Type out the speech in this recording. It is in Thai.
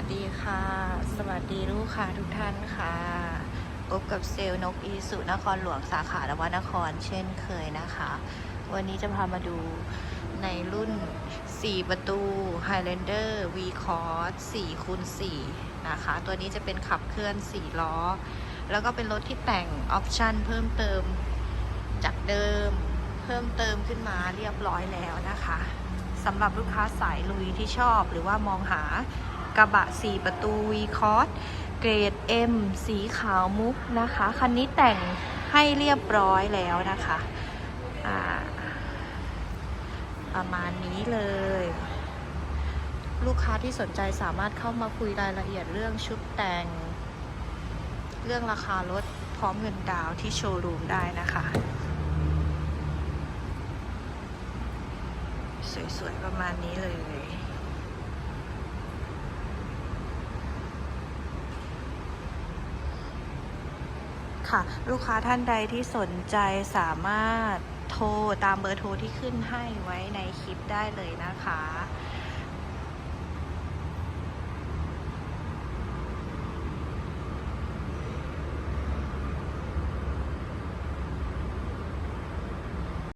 สดีค่ะ สวัสดีลูกค้าทุกท่านค่ะพบกับเซลล์นกอีสุนครหลวงสาขานวนครเช่นเคยนะคะ วันนี้จะพามาดูในรุ่น 4 ประตู Highlander V Cross 4คูณ4นะคะ ตัวนี้จะเป็นขับเคลื่อน 4 ล้อ แล้วก็เป็นรถที่แต่งออปชันเพิ่มเติมจากเดิม เพิ่มเติมขึ้นมาเรียบร้อยแล้วนะคะสำหรับลูกค้าสายลุยที่ชอบหรือว่ามองหา กระบะ 4 ประตู V Cross เกรด M สีขาวมุกนะคะ คันนี้แต่งให้เรียบร้อยแล้วนะคะประมาณนี้เลย ลูกค้าที่สนใจสามารถเข้ามาคุยรายละเอียดเรื่องชุดแต่ง เรื่องราคารถพร้อมเงินดาวน์ที่โชว์รูมได้นะคะ สวยๆ ประมาณนี้เลย ค่ะ ลูกค้าท่านใดที่สนใจสามารถโทรตามเบอร์โทรที่ขึ้นให้ไว้ในคลิปได้เลยนะคะ